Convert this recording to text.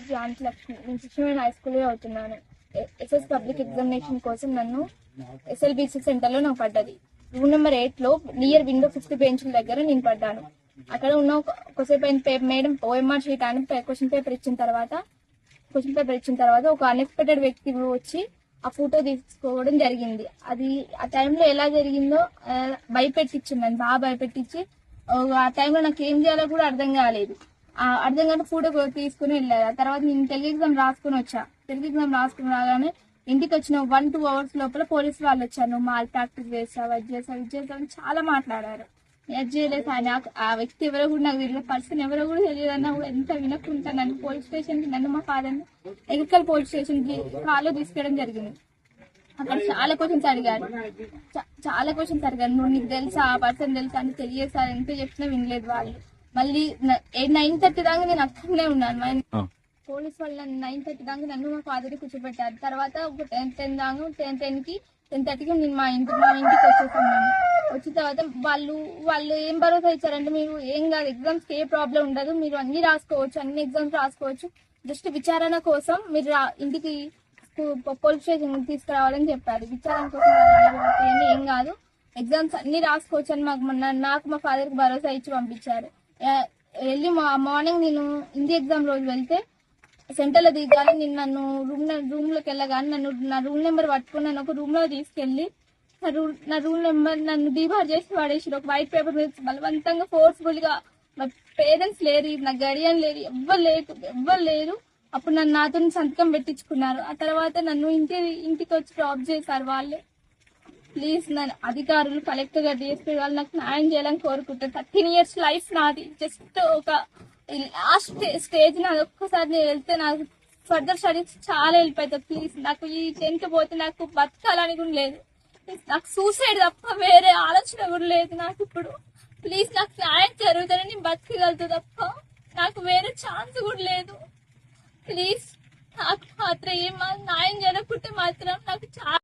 ఝాన్సీ లక్ష్మి నేను శిక్షణ హై స్కూల్లో అవుతున్నాను. ఎస్ఎస్ పబ్లిక్ ఎగ్జామినేషన్ కోసం నన్ను ఎస్ఎల్బిసి సెంటర్లో నాకు పడ్డది. రూమ్ నెంబర్ ఎయిట్లో నియర్ విండో ఫిఫ్త్ బెంచ్ల దగ్గర నేను పడ్డాను. అక్కడ ఉన్న ఒక- ఒకసేపు అయిన పేపర్ మేడం ఓఎంఆర్ షీట్ అని క్వశ్చన్ పేపర్ ఇచ్చిన తర్వాత క్వశ్చన్ పేపర్ ఇచ్చిన తర్వాత ఒక అన్ఎక్స్పెక్టెడ్ వ్యక్తి వచ్చి ఆ ఫోటో తీసుకోవడం జరిగింది. అది ఆ టైంలో ఎలా జరిగిందో భయపెట్టించింది. నన్ను బాగా భయపెట్టించి ఆ, టైంలో నాకు ఏం చేయాలో కూడా అర్థం కాలేదు. అర్థం కానీ ఫోటో తీసుకుని వెళ్ళారు. ఆ తర్వాత నేను తెలుగు ఎగ్జామ్ రాసుకుని వచ్చా. తెలుగు ఎగ్జామ్ రాసుకుని రాగానే ఇంటికి వచ్చిన వన్ టూ అవర్స్ లోపల పోలీసు వాళ్ళు వచ్చారు. మాల్ ప్రాక్టీస్ చేసావు? అది చేసావు? ఇది చేసావు? చాలా మాట్లాడారు. నేను అది చేయలేదు ఆయన ఆ వ్యక్తి ఎవరో కూడా నాకు తెలియదు. పర్సన్ ఎవరో కూడా తెలియదు అన్న ఎంత వినకుండా నన్ను పోలీస్ స్టేషన్కి నన్ను మా ఫాదర్ ఎగ్రికల్ పోలీస్ స్టేషన్కి కాల్లో తీసుకెళ్ళడం జరిగింది. అక్కడ చాలా క్వశ్చన్స్ అడిగారు. చాలా క్వశ్చన్స్ అడిగారు. నువ్వు నీకు తెలుసా? ఆ పర్సన్ తెలుసా? అని తెలియదు సార్. ఎంత చెప్పినా వినలేదు వాళ్ళు. మళ్ళీ నైన్ థర్టీ దాకా నేను అక్కడనే ఉన్నాను. మా- పోలీస్ వాళ్ళు నన్ను నైన్ థర్టీ దాకా నన్ను మా ఫాదర్ కూర్చోబెట్టారు. తర్వాత ఒక టెన్ టెన్ దాకా టెన్ టెన్కి టెన్ థర్టీకి నేను మా ఇంటి మా ఇంటికి వచ్చేసాను వచ్చిన తర్వాత వాళ్ళు వాళ్ళు ఏం భరోసా ఇచ్చారంటే మీరు ఏం కాదు ఎగ్జామ్స్ ఏ ప్రాబ్లం ఉండదు మీరు అన్ని రాసుకోవచ్చు అన్ని ఎగ్జామ్స్ రాసుకోవచ్చు. జస్ట్ విచారణ కోసం మీరు ఇంటికి పోలీస్ స్టేషన్ తీసుకురావాలని చెప్పారు. విచారణ కోసం ఏం- కాదు. ఎగ్జామ్స్ అన్ని రాసుకోవచ్చు అని మాకు నాకు మా ఫాదర్కి భరోసా ఇచ్చి పంపించారు. వెళ్ళి మా మార్నింగ్ నేను హిందీ ఎగ్జామ్ రోజు వెళ్తే సెంటర్లో దిగాలి నేను నన్ను రూమ్ రూమ్లోకి వెళ్ళగానే నన్ను నా రూమ్ నెంబర్ పట్టుకుని నన్ను ఒక రూమ్లో తీసుకెళ్ళి నా రూమ్ నా రూమ్ నెంబర్ నన్ను డిబార్ చేసి పడేసారు ఒక వైట్ పేపర్ మీద బలవంతంగా ఫోర్స్ఫుల్గా మా పేరెంట్స్ లేరు నా గడియన్ లేరు ఎవ్వరు లేరు ఎవ్వరు లేరు. అప్పుడు నన్ను నాతో సంతకం పెట్టించుకున్నారు. ఆ తర్వాత నన్ను ఇంటి ఇంటికి వచ్చి డ్రాప్ చేశారు వాళ్ళే. ప్లీజ్ నన్ను అధికారులు కలెక్టర్ గారు డిఎస్పీ వాళ్ళు నాకు న్యాయం చేయాలని కోరుకుంటాను థర్టీన్ ఇయర్స్ లైఫ్ నాది. జస్ట్ ఒక లాస్ట్ స్టేజ్ నాది. ఒక్కసారి నేను వెళ్తే నాకు ఫర్దర్ స్టడీస్ చాలా వెళ్ళిపోతాయి ప్లీజ్ నాకు ఈ టెన్త్ పోతే నాకు బతకాలని కూడా లేదు. నాకు సూసైడ్ తప్ప వేరే ఆలోచన కూడా లేదు నాకు ఇప్పుడు. ప్లీజ్ నాకు న్యాయం జరుగుతుందని నేను బతకగలుగుతా తప్ప నాకు వేరే ఛాన్స్ కూడా లేదు. ప్లీజ్ నాకు మాత్రం ఏం న్యాయం జరగకుంటే మాత్రం నాకు చాలా